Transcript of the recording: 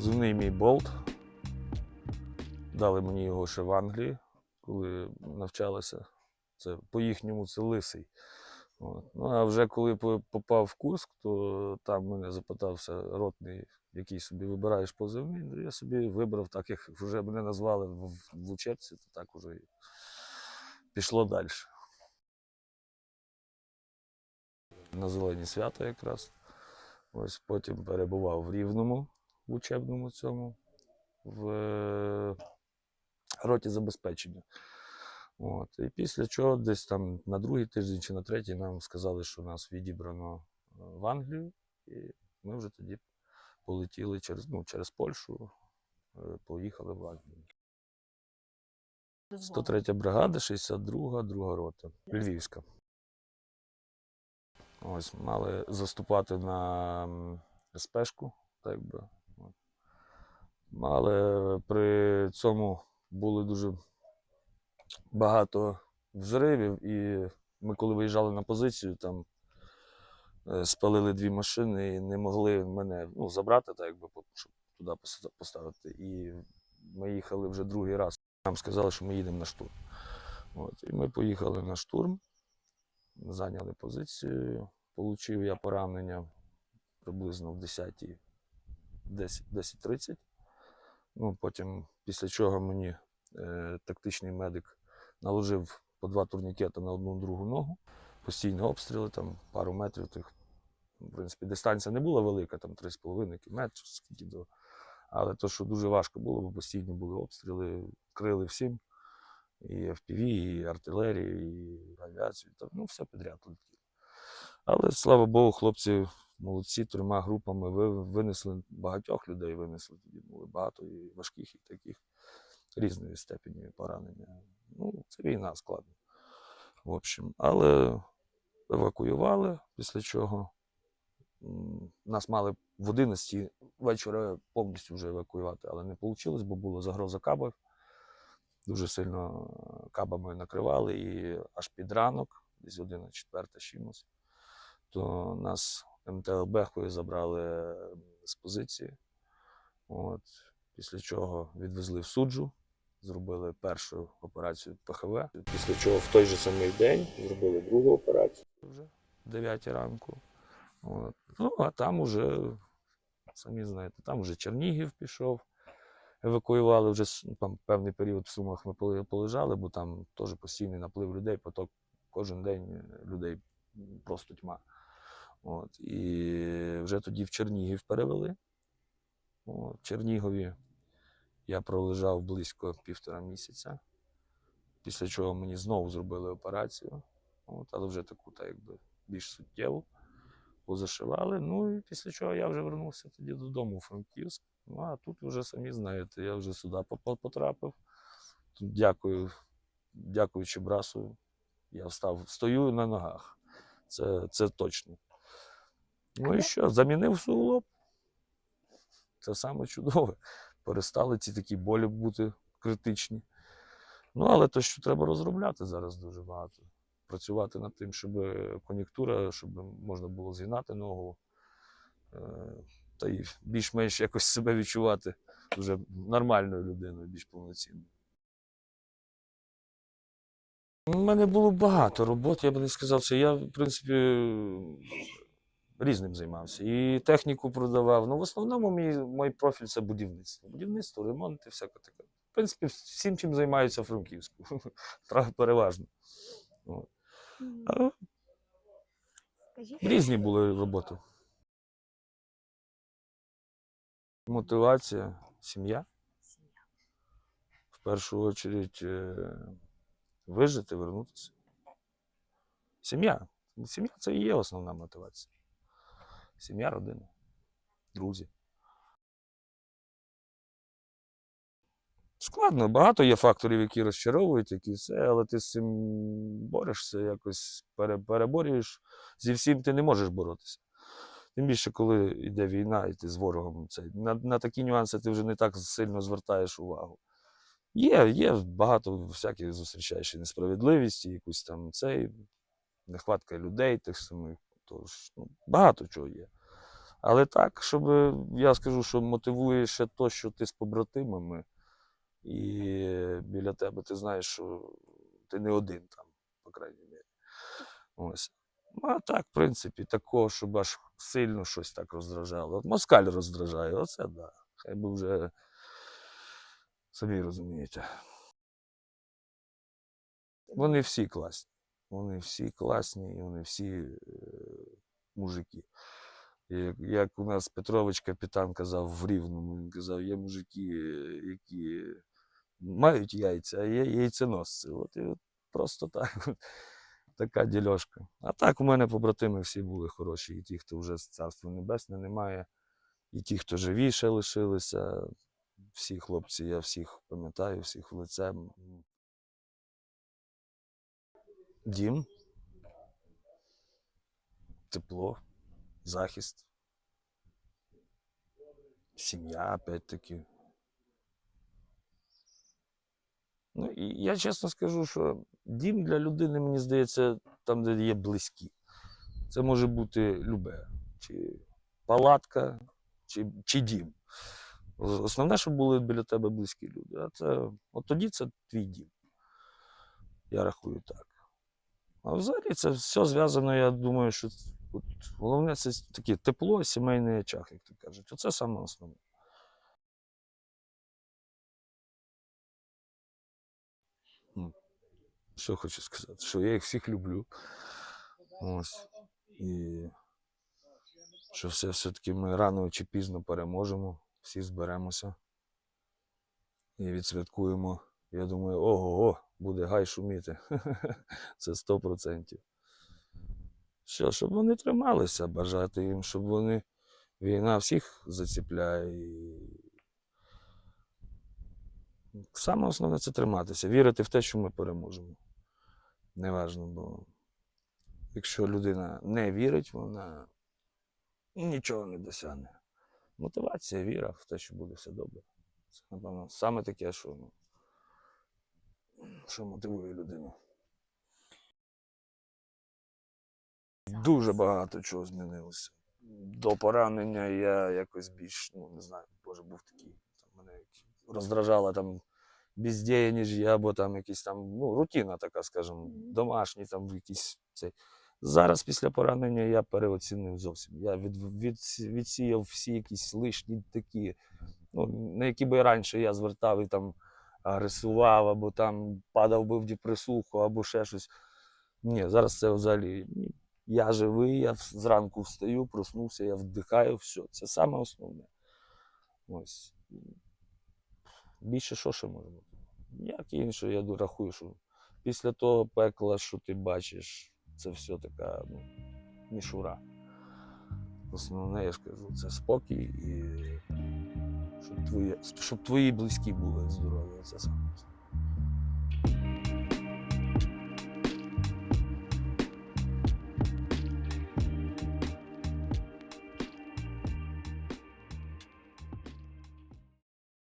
Позивний мій болт. Дали мені його ще в Англії, коли навчалися. Це по-їхньому це лисий. От. Ну, а вже коли попав в Курск, то там мене запитався ротний, який собі вибираєш позивний. Ну, я собі вибрав, так як вже мене назвали в, в учебці, то так уже і пішло далі. На зелені свята якраз. Ось потім перебував в Рівному в учебному цьому, в е, роті забезпечення. От. І після чого десь там на другий тиждень чи на третій нам сказали, що нас відібрано е, в Англію, і ми вже тоді полетіли через, ну, через Польщу, е, поїхали в Англію. 103 бригада, 62, друга рота, Львівська. Ось мали заступати на м, СПшку, так би. Але при цьому було дуже багато взривів, і ми, коли виїжджали на позицію, там е, спалили дві машини і не могли мене ну, забрати, так якби, щоб туди поставити. І ми їхали вже другий раз. Нам сказали, що ми їдемо на штурм. От, і ми поїхали на штурм, зайняли позицію. Получив я поранення приблизно в 10 10 10.30. Ну, потім, після чого мені е, тактичний медик наложив по два турнікети на одну другу ногу. Постійні обстріли, там пару метрів. Тих, в принципі, дистанція не була велика, там 3,5 км, скільки до. Але то, що дуже важко було, бо постійно були обстріли, крили всім. І FPV, і артилерію, і авіацію. Там, ну, все підряд летіло. Але слава Богу, хлопці молодці, трьома групами винесли багатьох людей, винесли тоді було багато і важких, і таких різної степені поранення. Ну, це війна складно. В общем, але евакуювали, після чого нас мали в 11 вечора повністю вже евакуювати, але не вийшло, бо була загроза кабів. Дуже сильно е, кабами накривали, і аж під ранок, десь година четверта чимось, то нас МТЛБ-кою забрали з позиції. От, після чого відвезли в суджу, зробили першу операцію ПХВ. Після чого в той же самий день зробили другу операцію вже в 9 ранку. От. Ну, а там уже, самі знаєте, там вже Чернігів пішов. Евакуювали вже там певний період в Сумах ми полежали, бо там теж постійний наплив людей, поток кожен день е, людей просто тьма. От. І вже тоді в Чернігів перевели. От. В Чернігові я пролежав близько півтора місяця, після чого мені знову зробили операцію, от, але вже таку, так якби більш суттєву. Позашивали. Ну і після чого я вже вернувся тоді додому у Франківськ. Ну а тут вже самі знаєте, я вже сюди потрапив. Тут дякую, дякуючи брасу, я встав, стою на ногах. Це, це точно. Ну і що, замінив суглоб. Це саме чудове. Перестали ці такі болі бути критичні. Ну, але то, що треба розробляти зараз дуже багато. Працювати над тим, щоб кон'юнктура, щоб можна було згинати ногу, е, та й більш-менш якось себе відчувати вже нормальною людиною, більш повноцінною. У мене було багато роботи, я би не сказав це. Я, в принципі, різним займався. І техніку продавав. Ну, в основному мій, мій профіль це будівництво. Будівництво, ремонт і всяке таке. В принципі, всім, чим займаються Франківську. Переважно. А Різні були роботи. Мотивація, сім'я. В першу чергу вижити, вернутися. Сім'я. Сім'я це і є основна мотивація. Сім'я, родина, друзі. Складно, багато є факторів, які розчаровують, які все, але ти з цим борешся, якось переборюєш. Зі всім ти не можеш боротися. Тим більше, коли йде війна, і ти з ворогом. Це, на, на такі нюанси ти вже не так сильно звертаєш увагу. Є, є багато всяких зустрічаєш і несправедливість, і якусь там цей, нехватка людей тих самих. Тож, ну, багато чого є. Але так, щоб я скажу, що мотивує ще то, що ти з побратимами, і біля тебе ти знаєш, що ти не один там, по крайній мірі. Ось. Ну, а так, в принципі, такого, щоб аж сильно щось так роздражало. От москаль роздражає, оце так. Да. Хай би вже самі розумієте. Вони всі класні. Вони всі класні, і вони всі е, мужики. Як, у нас Петрович капітан казав в Рівному, він казав, є мужики, які мають яйця, а є яйценосці. От і от просто так. Така дільошка. А так у мене побратими всі були хороші. І ті, хто вже з царства небесне немає, і ті, хто живі ще лишилися. Всі хлопці, я всіх пам'ятаю, всіх в лице. Дім, тепло, захист, сім'я, опять-таки. Ну, і я чесно скажу, що дім для людини, мені здається, там, де є близькі. Це може бути любе. Чи палатка, чи, чи дім. Основне, щоб були біля тебе близькі люди. А це, от тоді це твій дім. Я рахую так. А взагалі це все зв'язано, я думаю, що от, головне це таке тепло, сімейний очаг, як то кажуть. Оце саме основне. Що хочу сказати? Що я їх всіх люблю. Ось. І що все все-таки ми рано чи пізно переможемо, всі зберемося і відсвяткуємо. Я думаю, ого, буде гай шуміти. Це 100%. Що, щоб вони трималися, бажати їм, щоб вони. Війна всіх заціпляє. Саме основне це триматися, вірити в те, що ми переможемо. Неважно, бо якщо людина не вірить, вона нічого не досягне. Мотивація, віра в те, що буде все добре. Це, напевно, саме таке, що, ну, що мотивує людину. Дуже багато чого змінилося. До поранення я якось більш, ну не знаю, може був такий. Там, мене роздражала там бездіяність, або там якісь там, ну, рутина така, скажімо, Мгм. домашні, там якісь цей. Зараз після поранення я переоцінив зовсім. Я від, від, відсіяв всі якісь лишні такі, ну, на які би раніше я звертав і там агресував, або там падав би в депресуху, або ще щось. Ні, зараз це взагалі. Я живий, я зранку встаю, проснувся, я вдихаю, все. Це саме основне. Ось. Більше що ще може бути? Як інше, я рахую, що після того пекла, що ти бачиш, це все така ну, мішура. Основне, я ж кажу, це спокій і щоб твої, щоб твої близькі були здорові. Це саме.